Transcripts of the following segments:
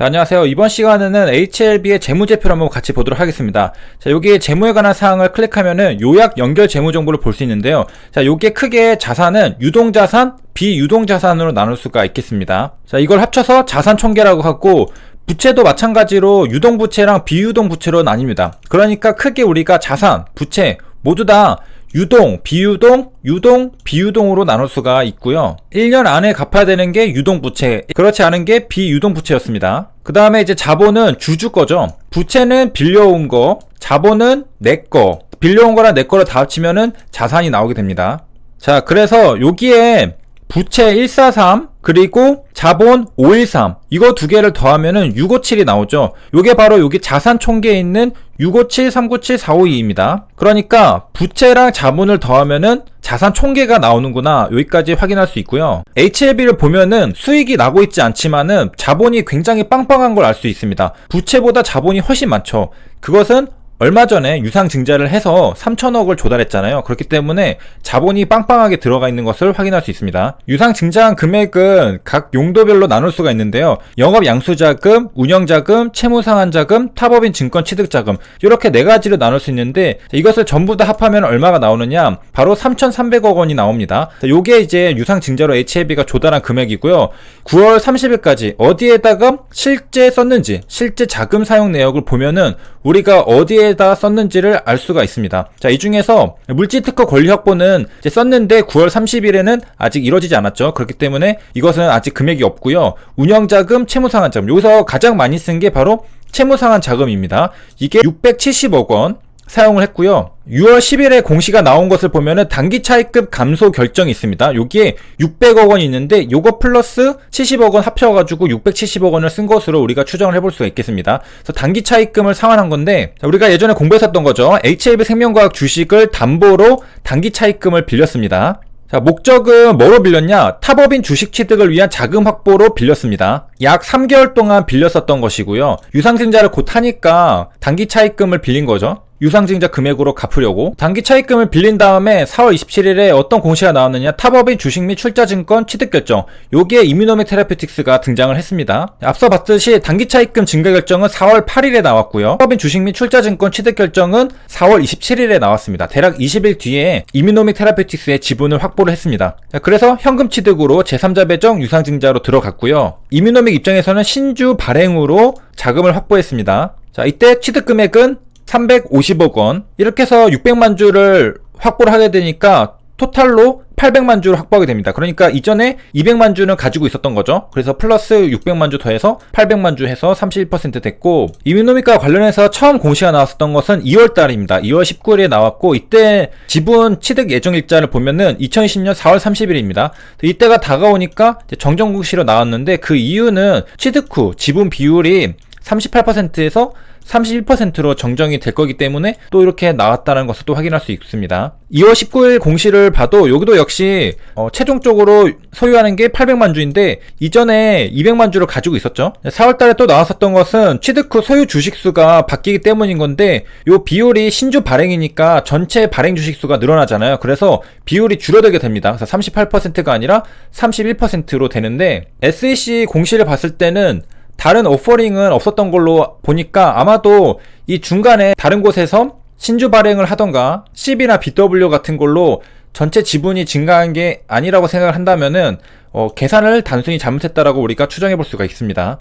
자, 안녕하세요. 이번 시간에는 HLB의 재무제표를 한번 같이 보도록 하겠습니다. 자, 여기에 재무에 관한 사항을 클릭하면은 요약 연결 재무 정보를 볼 수 있는데요. 자, 요게 크게 자산은 유동자산, 비유동자산으로 나눌 수가 있겠습니다. 자, 이걸 합쳐서 자산 총계라고 하고 부채도 마찬가지로 유동부채랑 비유동부채로 나뉩니다. 그러니까 크게 우리가 자산, 부채 모두 다 유동, 비유동, 유동, 비유동으로 나눌 수가 있고요. 1년 안에 갚아야 되는 게 유동 부채, 그렇지 않은 게 비유동 부채였습니다. 그 다음에 이제 자본은 주주 거죠. 부채는 빌려온 거, 자본은 내 거. 빌려온 거랑 내 거를 다 합치면은 자산이 나오게 됩니다. 자, 그래서 여기에 부채 143 그리고 자본 513 이거 두 개를 더하면은 657이 나오죠. 요게 바로 여기 자산 총계에 있는 657, 397, 452입니다. 그러니까 부채랑 자본을 더하면은 자산 총계가 나오는구나 여기까지 확인할 수 있고요. HLB를 보면은 수익이 나고 있지 않지만은 자본이 굉장히 빵빵한 걸 알 수 있습니다. 부채보다 자본이 훨씬 많죠. 그것은 얼마 전에 유상 증자를 해서 3천억을 조달했잖아요. 그렇기 때문에 자본이 빵빵하게 들어가 있는 것을 확인할 수 있습니다. 유상 증자한 금액은 각 용도별로 나눌 수가 있는데요. 영업 양수자금, 운영자금, 채무상환자금, 타법인 증권 취득자금 이렇게 네 가지로 나눌 수 있는데 이것을 전부 다 합하면 얼마가 나오느냐? 바로 3,300억 원이 나옵니다. 요게 이제 유상 증자로 HLB가 조달한 금액이고요. 9월 30일까지 어디에다가 실제 썼는지, 실제 자금 사용 내역을 보면은 우리가 어디에 다 썼는지를 알 수가 있습니다. 자, 이 중에서 물질 특허 권리 확보는 썼는데 9월 30일에는 아직 이루어지지 않았죠. 그렇기 때문에 이것은 아직 금액이 없고요. 운영자금, 채무상환 자금. 여기서 가장 많이 쓴 게 바로 채무상환 자금입니다. 이게 670억 원. 사용을 했고요. 6월 10일에 공시가 나온 것을 보면은 단기 차입급 감소 결정이 있습니다. 여기에 600억 원이 있는데 요거 플러스 70억 원 합쳐가지고 670억 원을 쓴 것으로 우리가 추정을 해볼 수가 있겠습니다. 그래서 단기 차입금을 상환한 건데 우리가 예전에 공부했었던 거죠. HLB 생명과학 주식을 담보로 단기 차입금을 빌렸습니다. 자, 목적은 뭐로 빌렸냐? 타법인 주식 취득을 위한 자금 확보로 빌렸습니다. 약 3개월 동안 빌렸었던 것이고요. 유상증자를 곧 하니까 단기 차입금을 빌린 거죠. 유상증자 금액으로 갚으려고 단기 차입금을 빌린 다음에 4월 27일에 어떤 공시가 나왔느냐 타법인 주식 및 출자증권 취득 결정 요게 이뮤노믹 테라피틱스가 등장을 했습니다. 앞서 봤듯이 단기 차입금 증가 결정은 4월 8일에 나왔고요. 타법인 주식 및 출자증권 취득 결정은 4월 27일에 나왔습니다. 대략 20일 뒤에 이뮤노믹 테라피틱스의 지분을 확보를 했습니다. 그래서 현금 취득으로 제3자 배정 유상증자로 들어갔고요. 이뮤노믹 입장에서는 신주 발행으로 자금을 확보했습니다. 자 이때 취득 금액은 350억 원 이렇게 해서 600만 주를 확보를 하게 되니까 토탈로 800만 주를 확보하게 됩니다. 그러니까 이전에 200만 주는 가지고 있었던 거죠. 그래서 플러스 600만 주 더해서 800만 주 해서 31% 됐고 이뮤노미과 관련해서 처음 공시가 나왔었던 것은 2월 달입니다. 2월 19일에 나왔고 이때 지분 취득 예정 일자를 보면은 2020년 4월 30일입니다. 이때가 다가오니까 정정 공시로 나왔는데 그 이유는 취득 후 지분 비율이 38%에서 31%로 정정이 될 거기 때문에 또 이렇게 나왔다는 것을 또 확인할 수 있습니다. 2월 19일 공시를 봐도 여기도 역시 어, 최종적으로 소유하는 게 800만 주인데 이전에 200만 주를 가지고 있었죠. 4월 달에 또 나왔었던 것은 취득 후 소유 주식 수가 바뀌기 때문인 건데 요 비율이 신주 발행이니까 전체 발행 주식 수가 늘어나잖아요. 그래서 비율이 줄어들게 됩니다. 그래서 38%가 아니라 31%로 되는데 SEC 공시를 봤을 때는 다른 오퍼링은 없었던 걸로 보니까 아마도 이 중간에 다른 곳에서 신주 발행을 하던가 CB나 BW 같은 걸로 전체 지분이 증가한 게 아니라고 생각을 한다면은 어, 계산을 단순히 잘못했다라고 우리가 추정해 볼 수가 있습니다.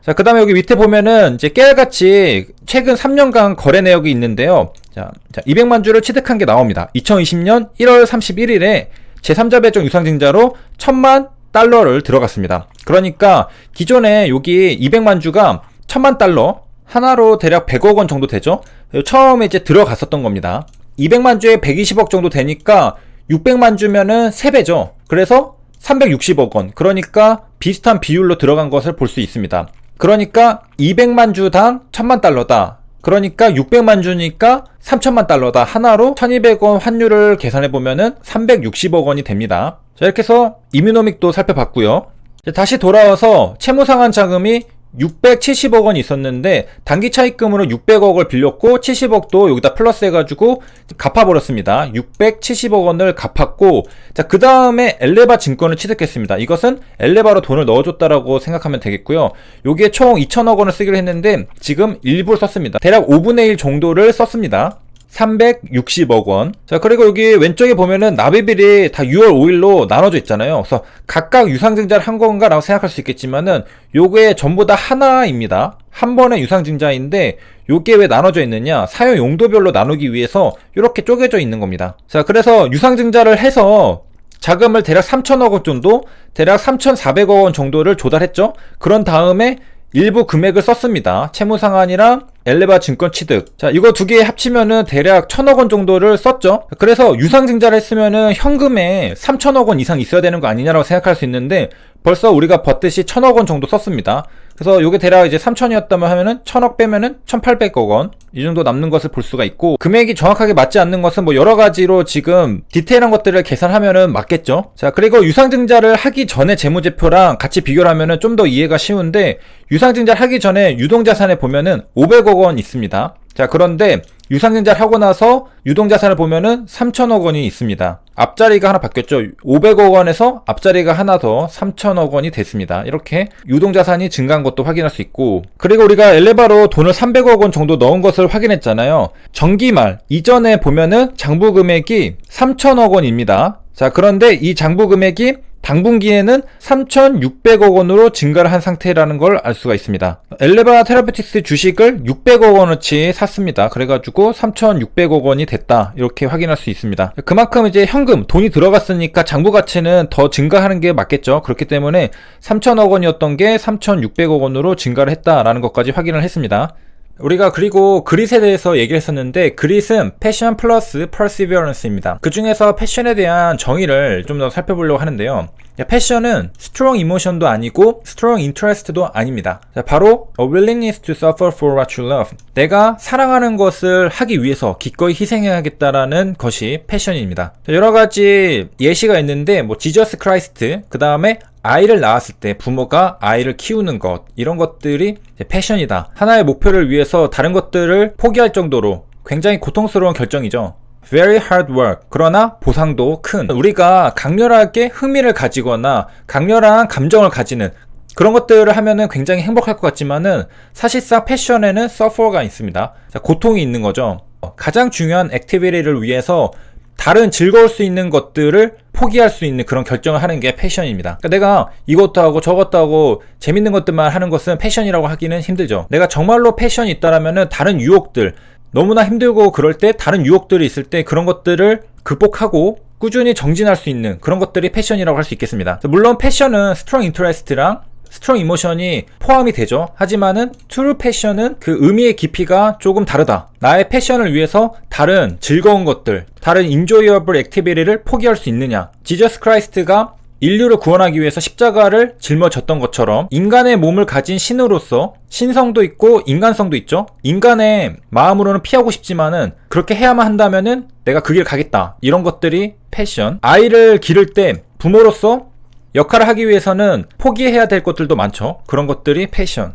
자, 그 다음에 여기 밑에 보면은 이제 깨알같이 최근 3년간 거래 내역이 있는데요. 자, 자 200만 주를 취득한 게 나옵니다. 2020년 1월 31일에 제3자 배정 유상증자로 1000만 달러를 들어갔습니다. 그러니까 기존에 여기 200만 주가 1000만 달러 하나로 대략 100억 원 정도 되죠. 처음에 이제 들어갔었던 겁니다. 200만 주에 120억 정도 되니까 600만 주면은 3배죠. 그래서 360억 원. 그러니까 비슷한 비율로 들어간 것을 볼 수 있습니다. 그러니까 200만 주당 1000만 달러다. 그러니까 600만 주니까 3천만 달러다. 하나로 1200원 환율을 계산해 보면은 360억 원이 됩니다. 자, 이렇게 해서 이뮤노믹도 살펴봤고요. 다시 돌아와서 채무상환 자금이 670억 원이 있었는데 단기 차입금으로 600억을 빌렸고 70억도 여기다 플러스 해가지고 갚아버렸습니다. 670억 원을 갚았고 자그 다음에 엘레바 증권을 취득했습니다. 이것은 엘레바로 돈을 넣어줬다라고 생각하면 되겠고요. 여기에 총 2천억 원을 쓰기로 했는데 지금 일부를 썼습니다. 대략 5분의 1 정도를 썼습니다. 360억 원. 자, 그리고 여기 왼쪽에 보면은 납입일이 다 6월 5일로 나눠져 있잖아요. 그래서 각각 유상증자를 한 건가라고 생각할 수 있겠지만은 요게 전부 다 하나입니다. 한 번의 유상증자인데 요게 왜 나눠져 있느냐? 사용 용도별로 나누기 위해서 이렇게 쪼개져 있는 겁니다. 자, 그래서 유상증자를 해서 자금을 대략 3천억 원 정도, 대략 3,400억 원 정도를 조달했죠. 그런 다음에 일부 금액을 썼습니다. 채무상환이랑 엘레바 증권 취득. 자, 이거 두 개 합치면은 대략 천억 원 정도를 썼죠. 그래서 유상증자를 했으면은 현금에 3천억 원 이상 있어야 되는 거 아니냐라고 생각할 수 있는데 벌써 우리가 버듯이 천억 원 정도 썼습니다. 그래서 요게 대략 이제 3천이었다면 하면은 천억 빼면은 1,800억 원. 이 정도 남는 것을 볼 수가 있고 금액이 정확하게 맞지 않는 것은 뭐 여러 가지로 지금 디테일한 것들을 계산하면은 맞겠죠. 자, 그리고 유상증자를 하기 전에 재무제표랑 같이 비교를 하면은 좀 더 이해가 쉬운데 유상증자를 하기 전에 유동자산에 보면은 500억 원 있습니다. 자, 그런데 유상증자를 하고 나서 유동자산을 보면은 3천억 원이 있습니다. 앞자리가 하나 바뀌었죠. 500억 원에서 앞자리가 하나 더 3천억 원이 됐습니다. 이렇게 유동자산이 증가한 것도 확인할 수 있고 그리고 우리가 엘레바로 돈을 300억 원 정도 넣은 것을 확인했잖아요. 정기말 이전에 보면은 장부 금액이 3천억 원입니다. 자, 그런데 이 장부 금액이 당분기에는 3,600억 원으로 증가를 한 상태라는 걸 알 수가 있습니다. 엘레바 테라피틱스 주식을 600억 원어치 샀습니다. 그래가지고 3,600억 원이 됐다. 이렇게 확인할 수 있습니다. 그만큼 이제 현금, 돈이 들어갔으니까 장부 가치는 더 증가하는 게 맞겠죠. 그렇기 때문에 3,000억 원이었던 게 3,600억 원으로 증가를 했다라는 것까지 확인을 했습니다. 우리가 그리고 그릿에 대해서 얘기를 했었는데 그릿은 패션 플러스 퍼시비어런스입니다. 그 중에서 패션에 대한 정의를 좀 더 살펴보려고 하는데요. 야, 패션은 strong emotion도 아니고 strong interest도 아닙니다. 자, 바로 a willingness to suffer for what you love. 내가 사랑하는 것을 하기 위해서 기꺼이 희생해야겠다라는 것이 패션입니다. 자, 여러 가지 예시가 있는데 뭐 지저스 크라이스트, 그 다음에 아이를 낳았을 때 부모가 아이를 키우는 것 이런 것들이 패션이다. 하나의 목표를 위해서 다른 것들을 포기할 정도로 굉장히 고통스러운 결정이죠. Very hard work. 그러나 보상도 큰. 우리가 강렬하게 흥미를 가지거나 강렬한 감정을 가지는 그런 것들을 하면은 굉장히 행복할 것 같지만은 사실상 패션에는 suffer가 있습니다. 자, 고통이 있는 거죠. 가장 중요한 액티비티를 위해서 다른 즐거울 수 있는 것들을 포기할 수 있는 그런 결정을 하는 게 패션입니다. 그러니까 내가 이것도 하고 저것도 하고 재밌는 것들만 하는 것은 패션이라고 하기는 힘들죠. 내가 정말로 패션이 있다라면은 다른 유혹들 너무나 힘들고 그럴 때 다른 유혹들이 있을 때 그런 것들을 극복하고 꾸준히 정진할 수 있는 그런 것들이 패션이라고 할 수 있겠습니다. 물론 패션은 스트롱 인터레스트랑 스트롱 이모션이 포함이 되죠. 하지만은 트루 패션은 그 의미의 깊이가 조금 다르다. 나의 패션을 위해서 다른 즐거운 것들, 다른 인조이어블 액티비티를 포기할 수 있느냐. 지저스 크라이스트가 인류를 구원하기 위해서 십자가를 짊어졌던 것처럼 인간의 몸을 가진 신으로서 신성도 있고 인간성도 있죠. 인간의 마음으로는 피하고 싶지만은 그렇게 해야만 한다면은 내가 그 길 가겠다. 이런 것들이 패션. 아이를 기를 때 부모로서 역할을 하기 위해서는 포기해야 될 것들도 많죠. 그런 것들이 패션.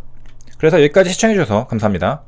그래서 여기까지 시청해주셔서 감사합니다.